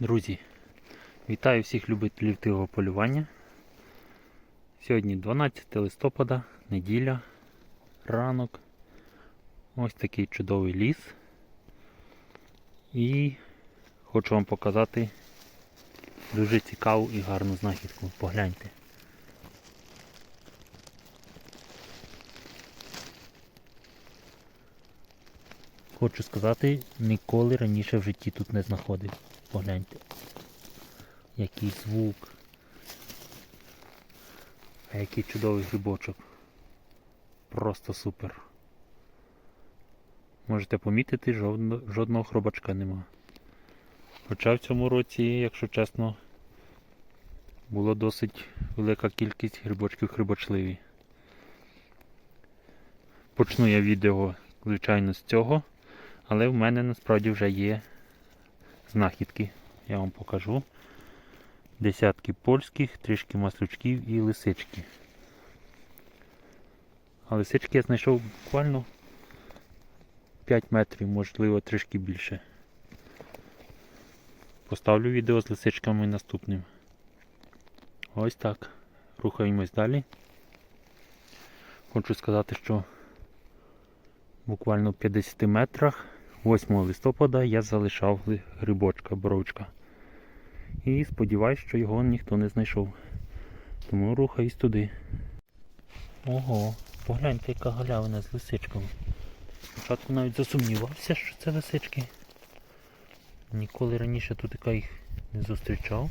Друзі, вітаю всіх любителів тихого полювання. Сьогодні 12 листопада, неділя, ранок. Ось такий чудовий ліс. І хочу вам показати дуже цікаву і гарну знахідку. Погляньте. Хочу сказати, ніколи раніше в житті тут не знаходив. Погляньте. Який звук. А який чудовий грибочок. Просто супер. Можете помітити, жодно- жодного хробачка нема. Хоча в цьому році, якщо чесно, була досить велика кількість грибочків хрибочливі. Почну я відео, звичайно, з цього, але в мене насправді вже є знахідки. Я вам покажу. Десятки польських, трішки маслючків і лисички. А лисички я знайшов буквально 5 метрів, можливо трішки більше. Поставлю відео з лисичками наступним. Ось так. Рухаємось далі. Хочу сказати, що буквально в 50 метрах 8 листопада я залишав грибочка, боровичка. І сподіваюсь, що його ніхто не знайшов. Тому рухаюсь туди. Ого, погляньте, яка галявина з лисичками. Спочатку навіть засумнівався, що це лисички. Ніколи раніше тут така їх не зустрічав.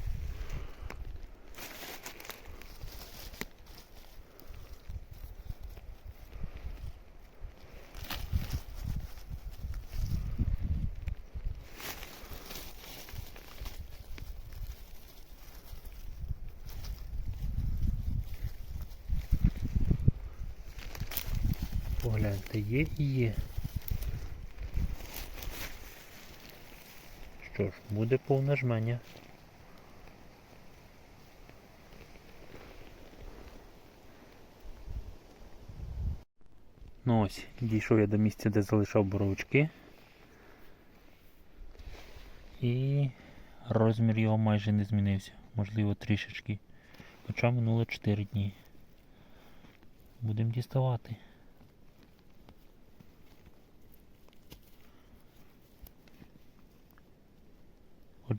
Погляньте, є і є. Що ж, буде повне жменя. Ну ось, дійшов я до місця, де залишав боровички. І розмір його майже не змінився. Можливо трішечки. Хоча минуло 4 дні. Будемо діставати.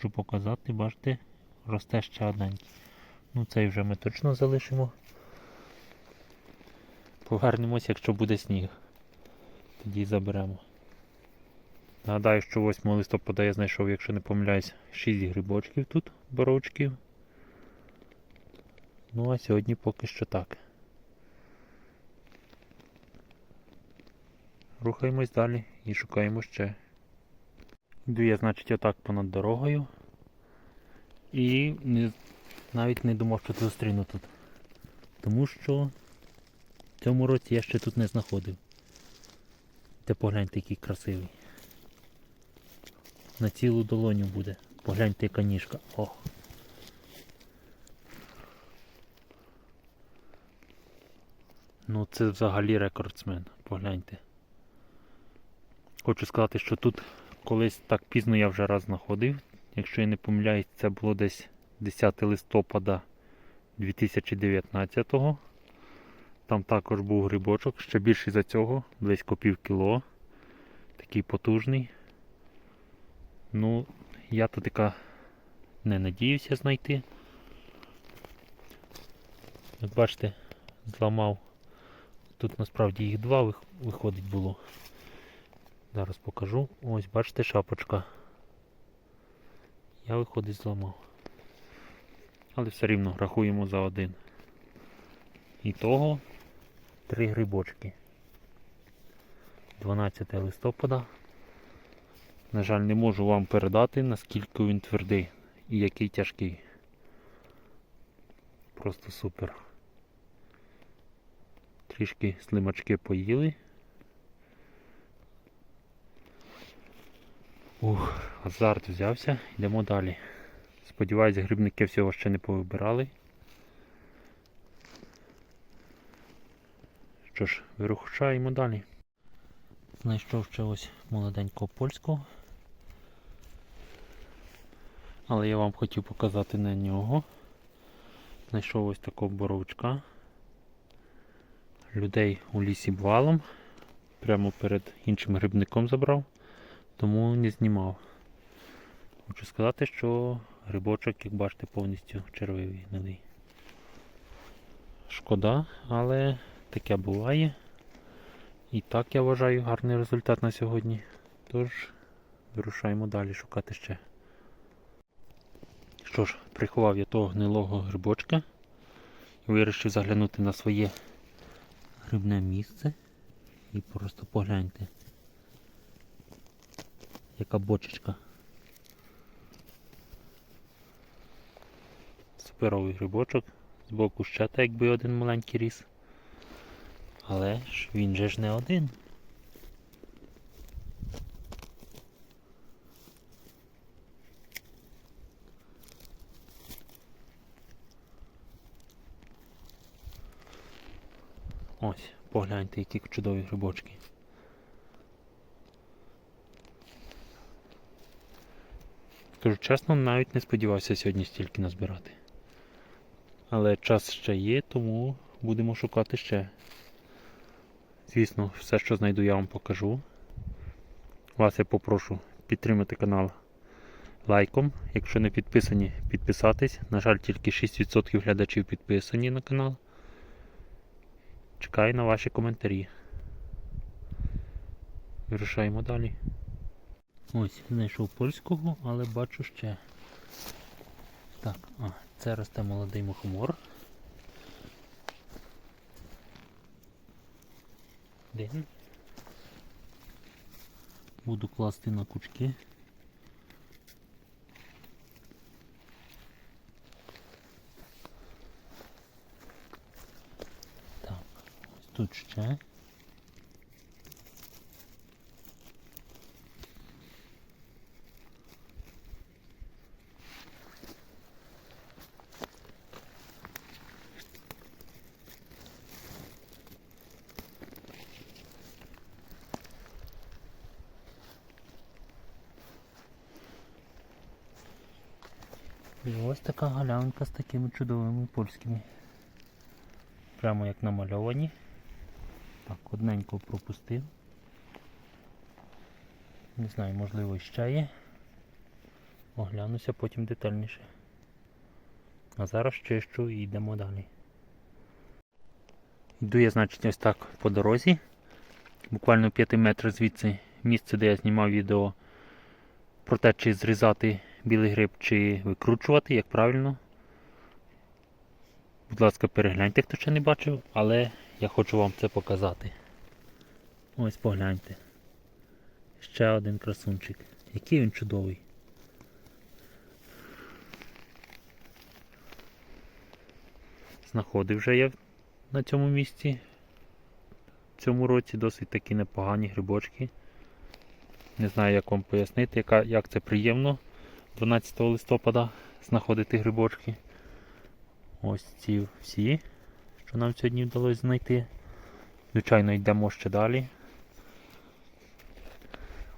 Хочу показати, бачите, росте ще одненький. Ну цей вже ми точно залишимо. Повернемось, якщо буде сніг. Тоді заберемо. Нагадаю, що 8 листопада я знайшов, якщо не помиляюсь, 6 грибочків тут, боровичків. Ну а сьогодні поки що так. Рухаємось далі і шукаємо ще. Йду я, значить, отак понад дорогою. І не, навіть не думав, що зустріну тут. Тому що в цьому році я ще тут не знаходив. Те погляньте, який красивий. На цілу долоню буде. Погляньте, яка ніжка. Ох. Ну це взагалі рекордсмен. Погляньте. Хочу сказати, що тут колись так пізно я вже раз знаходив. Якщо я не помиляюсь, це було десь 10 листопада 2019-го. Там також був грибочок, ще більший за цього, близько пів кіло. Такий потужний. Ну, я тут така не надіюся знайти. Як бачите, зламав. Тут насправді їх два виходить було. Зараз покажу. Ось, бачите, шапочка. Я виходить зламав. Але все рівно рахуємо за один. І того три грибочки. 12 листопада. На жаль, не можу вам передати, наскільки він твердий і який тяжкий. Просто супер. Трішки слимачки поїли. Ух, азарт взявся, йдемо далі. Сподіваюсь, грибники всього ще не повибирали. Що ж, вирушаємо далі. Знайшов ще ось молоденького польського. Але я вам хотів показати на нього. Знайшов ось такого боровичка. Людей у лісі валом. Прямо перед іншим грибником забрав, тому не знімав. Хочу сказати, що грибочок, як бачите, повністю червивий гнилий. Шкода, але таке буває. І так я вважаю гарний результат на сьогодні. Тож вирушаємо далі шукати ще. Що ж, приховав я того гнилого грибочка і вирішив заглянути на своє грибне місце. І просто погляньте. Яка бочечка. Суперовий грибочок. Збоку ще так якби один маленький ріс. Але ж він же ж не один. Ось, погляньте, які чудові грибочки. Скажу чесно, навіть не сподівався сьогодні стільки назбирати. Але час ще є, тому будемо шукати ще. Звісно, все, що знайду, я вам покажу. Вас я попрошу підтримати канал лайком. Якщо не підписані, підписатись. На жаль, тільки 6% глядачів підписані на канал. Чекаю на ваші коментарі. Вирушаємо далі. Ось, знайшов польського, але бачу ще. Так, а, це росте молодий мухомор. Один. Буду класти на кучки. Так, ось тут ще. І ось така галянка з такими чудовими польськими. Прямо як намальовані. Так, одненько пропустив. Не знаю, можливо ще є. Оглянуся потім детальніше. А зараз чищу і йдемо далі. Йду я, значить, ось так по дорозі. Буквально 5 метрів звідси місце, де я знімав відео про те, чи зрізати білий гриб, чи викручувати, як правильно. Будь ласка, перегляньте, хто ще не бачив, але я хочу вам це показати. Ось погляньте. Ще один красунчик. Який він чудовий. Знаходив вже я на цьому місці. В цьому році досить такі непогані грибочки. Не знаю, як вам пояснити, як це приємно 12 листопада знаходити грибочки. Ось ці всі, що нам сьогодні вдалося знайти. Звичайно, йдемо ще далі.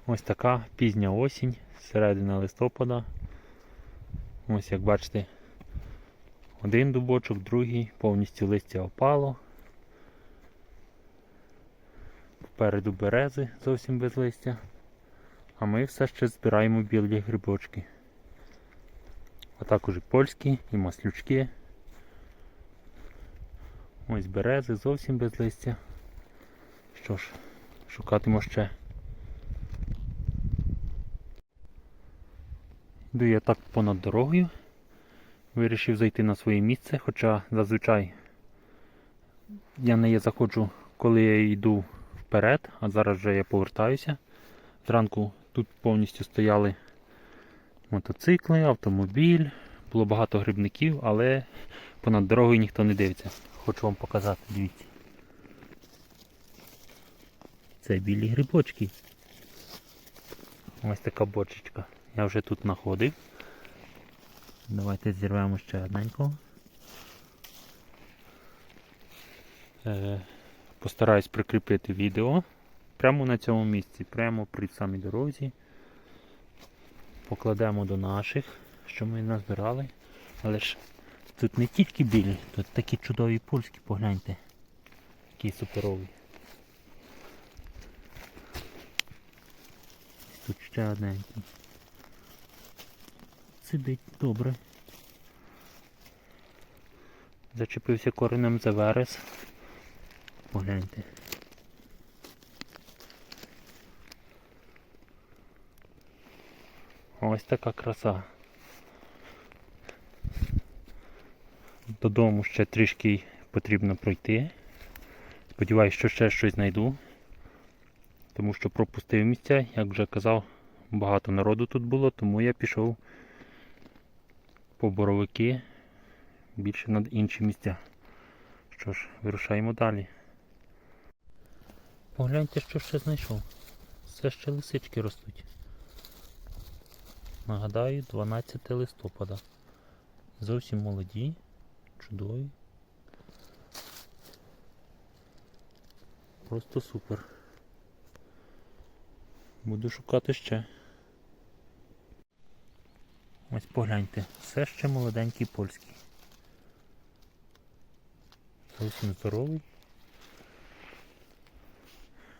Ось така пізня осінь, середина листопада. Ось як бачите, один дубочок, другий, повністю листя опало. Попереду берези зовсім без листя. А ми все ще збираємо білі грибочки. А також і польські, і маслючки. Ось берези зовсім без листя. Що ж, шукатимемо ще. Йду я так понад дорогою. Вирішив зайти на своє місце, хоча зазвичай я не заходжу, коли я йду вперед, а зараз вже я повертаюся. Зранку тут повністю стояли мотоцикли, автомобіль, було багато грибників, але понад дорогою ніхто не дивиться. Хочу вам показати, дивіться. Це білі грибочки. Ось така бочечка. Я вже тут знаходив. Давайте зірвемо ще одненького. Е, постараюсь прикріпити відео прямо на цьому місці, прямо при самій дорозі. Покладемо до наших що ми назбирали. Але ж тут не тільки білі, тут такі чудові польські, погляньте. Які суперові. Тут ще одненький. Сидить добре. Зачепився коренем за верес. Погляньте. Ось така краса. Додому ще трішки потрібно пройти. Сподіваюсь, що ще щось знайду. Тому що пропустив місця, як вже казав, багато народу тут було, тому я пішов по боровики більше на інші місця. Що ж, вирушаємо далі. Погляньте, що ще знайшов. Все ще лисички ростуть. Нагадаю, 12 листопада. Зовсім молоді, чудові. Просто супер. Буду шукати ще. Ось погляньте, все ще молоденький польський. Зовсім здоровий.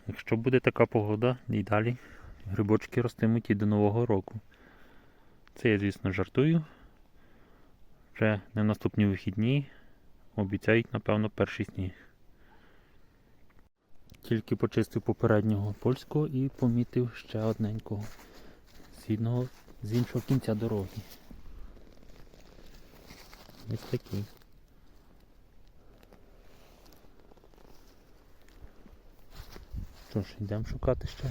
Якщо буде така погода і далі, грибочки ростимуть і до Нового року. Це я, звісно, жартую. Вже на наступні вихідні обіцяють, напевно, перший сніг. Тільки почистив попереднього польського і помітив ще одненького. Східного з іншого кінця дороги. Ось такий. Що ж, йдемо шукати ще.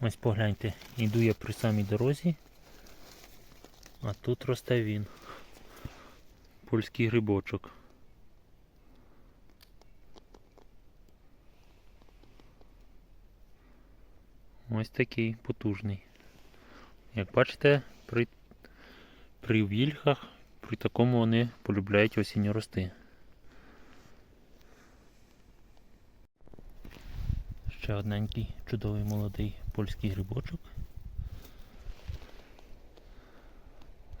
Ось погляньте, йду я при самій дорозі, а тут росте він. Польський грибочок. Ось такий потужний. Як бачите, при, при вільхах, при такому вони полюбляють осінню рости. Ще одненький чудовий молодий польський грибочок.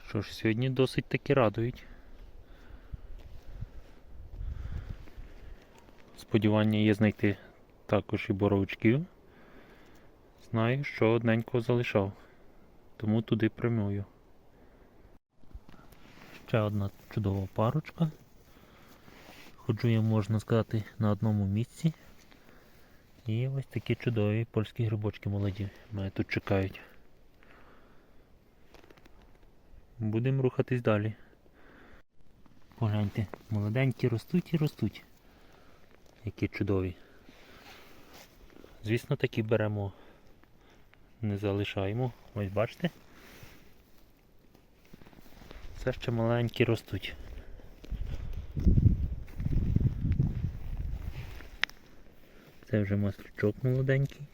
Що ж, сьогодні досить таки радують. Сподівання є знайти також і боровичків. Знаю, що одненького залишав, тому туди прямую. Ще одна чудова парочка. Ходжу я, можна сказати, на одному місці. І ось такі чудові польські грибочки молоді мене тут чекають. Будемо рухатись далі. Погляньте, молоденькі ростуть і ростуть. Які чудові. Звісно, такі беремо, не залишаємо. Ось бачите? Все ще маленькі ростуть. Це вже маслючок молоденький.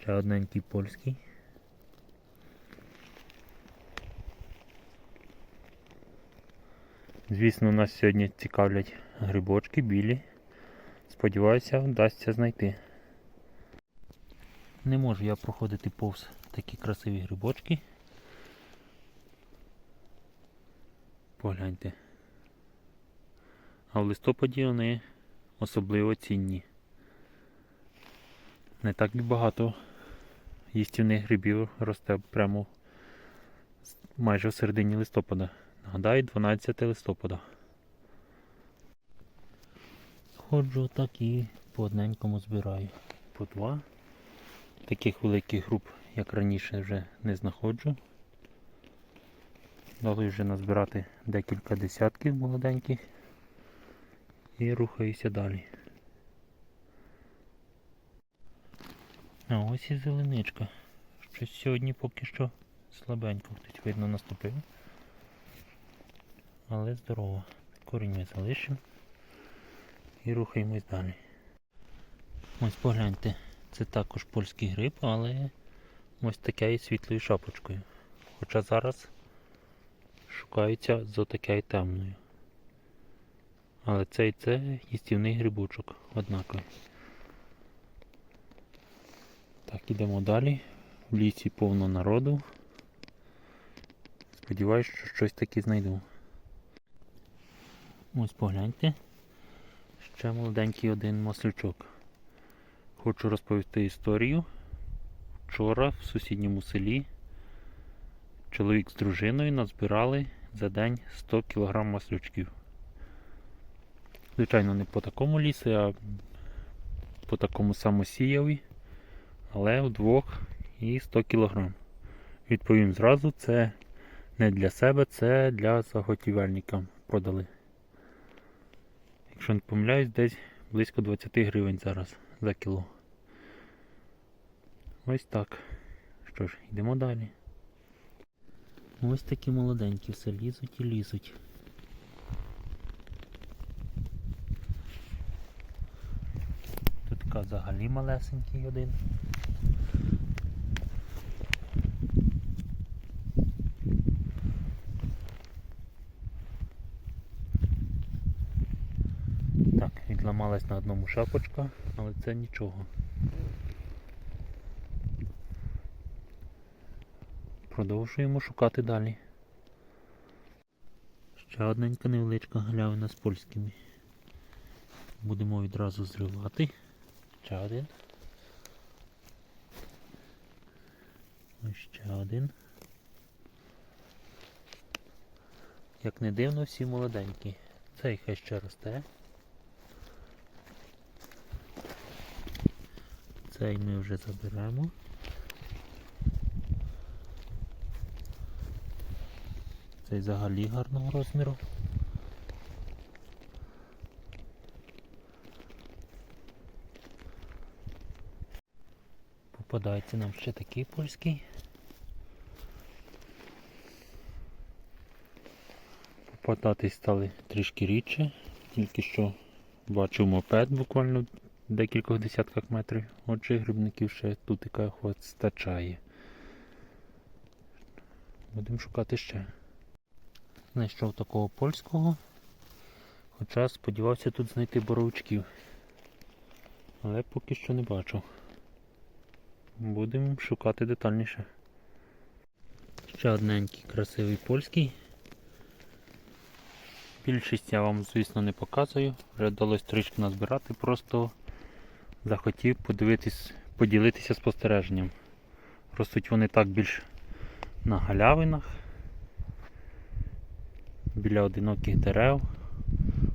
Ще одненький польський. Звісно, нас сьогодні цікавлять грибочки білі. Сподіваюся, вдасться знайти. Не можу я проходити повз такі красиві грибочки. Погляньте. А в листопаді вони особливо цінні. Не так багато їстівних грибів росте прямо майже в середині листопада. Нагадаю, 12 листопада. Ходжу так і по одненькому збираю. По два. Таких великих груп, як раніше, вже не знаходжу. Дали вже назбирати декілька десятків молоденьких і рухаюся далі. А ось і зеленичка. Щось сьогодні поки що слабенько хтось видно наступив. Але здорово. Корінь ми залишимо і рухаємось далі. Ось погляньте, це також польський гриб, але ось таке із світлою шапочкою. Хоча зараз шукаються з отакою темною. Але цей це їстівний грибочок однаковий. ідемо далі. В лісі повно народу. Сподіваюсь, що щось таке знайду. Ось погляньте. Ще молоденький один маслючок. Хочу розповісти історію. Вчора в сусідньому селі чоловік з дружиною назбирали за день 100 кг маслючків. Звичайно, не по такому лісі, а по такому самосіяві, але вдвох і 100 кг. Відповім зразу, це не для себе, це для заготівельника продали. Якщо не помиляюсь, десь близько 20 гривень зараз за кіло. Ось так. Що ж, йдемо далі. Ось такі молоденькі все лізуть і лізуть. Тут взагалі малесенький один. Так, відламалась на одному шапочка, але це нічого. Продовжуємо шукати далі. Ще одненька невеличка галявина з польськими. Будемо відразу зривати. Ще один. Ось ще один. Як не дивно, всі молоденькі. Цей хай ще росте. Цей ми вже заберемо. Цей взагалі гарного розміру. Попадається нам ще такий польський. Попадатись стали трішки рідше, тільки що бачив мопед буквально декількох десятках метрів. Отже, грибників ще тут яка стачає. Будемо шукати ще. Знайшов такого польського. Хоча сподівався тут знайти боровичків. Але поки що не бачу. Будемо шукати детальніше. Ще одненький красивий польський. Більшість я вам, звісно, не показую. Вже вдалося трішки назбирати, просто захотів подивитись, поділитися спостереженням. Ростуть вони так більш на галявинах, біля одиноких дерев,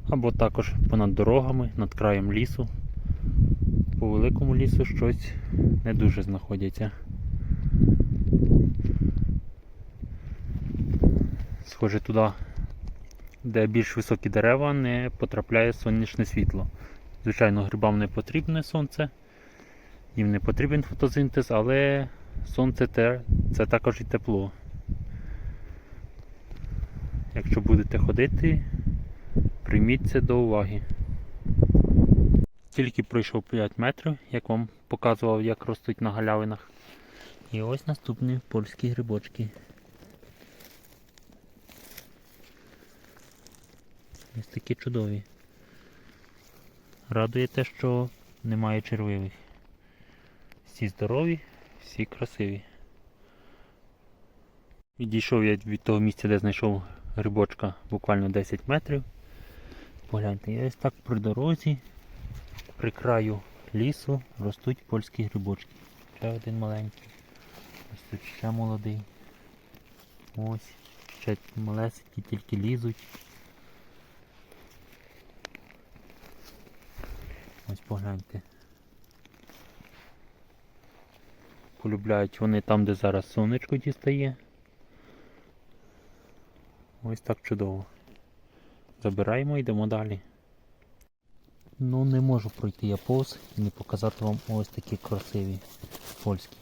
або також понад дорогами, над краєм лісу. По великому лісу щось не дуже знаходяться. Схоже туди, де більш високі дерева, не потрапляє сонячне світло. Звичайно, грибам не потрібне сонце, їм не потрібен фотосинтез, але сонце це також і тепло. Якщо будете ходити, прийміть це до уваги. Тільки пройшов 5 метрів, як вам показував, як ростуть на галявинах. І ось наступні польські грибочки. Ось такі чудові. Радує те, що немає червивих. Всі здорові, всі красиві. Відійшов я від того місця, де знайшов грибочка буквально 10 метрів. Погляньте, і ось так при дорозі, при краю лісу ростуть польські грибочки. Ще один маленький. Ось тут ще молодий. Ось, ще малесенькі, тільки лізуть. Ось погляньте. Полюбляють вони там, де зараз сонечко дістає. Ось так чудово. Забираємо і йдемо далі. Ну не можу пройти я повз і не показати вам ось такі красиві польські.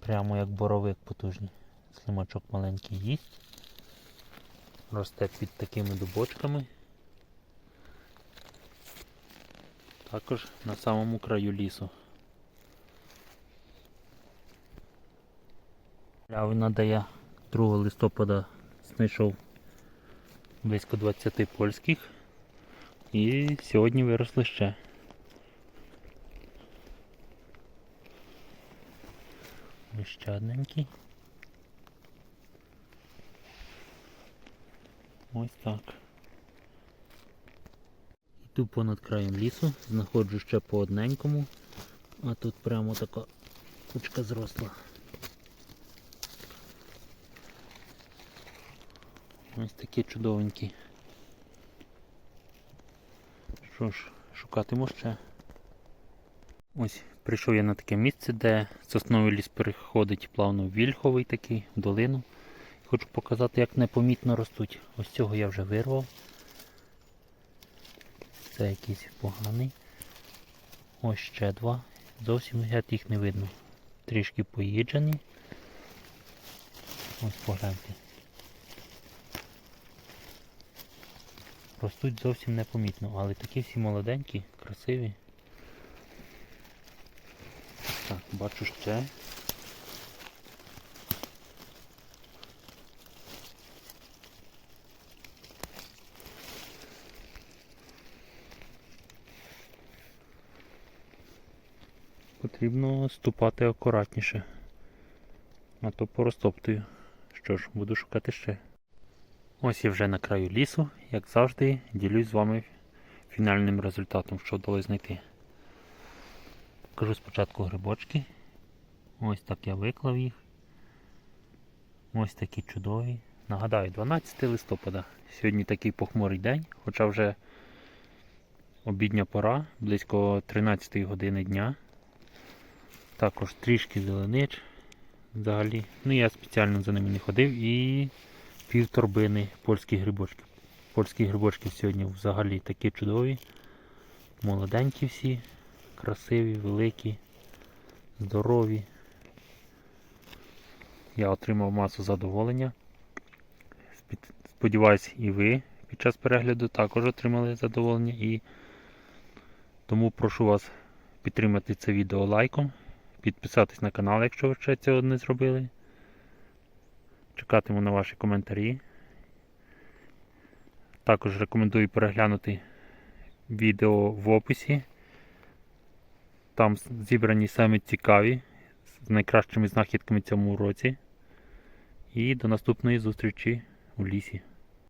Прямо як боровик потужний. Слимачок маленький їсть. Росте під такими дубочками. Також на самому краю лісу. Лявина, де я 2 листопада знайшов близько 20 польських і сьогодні виросли ще. Ще одненький. Ось так. Йду понад краєм лісу, знаходжу ще по одненькому, а тут прямо така кучка зросла. Ось такі чудовенькі. Що ж, шукатиму ще. Ось прийшов я на таке місце, де сосновий ліс переходить плавно в вільховий такий, в долину. Хочу показати, як непомітно ростуть. Ось цього я вже вирвав. Це якийсь поганий. Ось ще два. Зовсім геть їх не видно. Трішки поїджені. Ось погляньте. Ростуть зовсім непомітно, але такі всі молоденькі, красиві. Так, бачу ще. Потрібно ступати акуратніше. А то порозтоптую. Що ж, буду шукати ще. Ось я вже на краю лісу, як завжди, ділюсь з вами фінальним результатом, що вдалося знайти. Покажу спочатку грибочки. Ось так я виклав їх. Ось такі чудові. Нагадаю, 12 листопада. Сьогодні такий похмурий день, хоча вже обідня пора, близько 13 години дня. Також трішки зеленич взагалі. Ну я спеціально за ними не ходив і пів торбини польських грибочків. Польські грибочки сьогодні взагалі такі чудові. Молоденькі всі, красиві, великі, здорові. Я отримав масу задоволення. Сподіваюсь, і ви під час перегляду також отримали задоволення. І тому прошу вас підтримати це відео лайком, підписатись на канал, якщо ви ще цього не зробили. Чекатиму на ваші коментарі. Також рекомендую переглянути відео в описі. Там зібрані самі цікаві з найкращими знахідками цьому році. І до наступної зустрічі у лісі.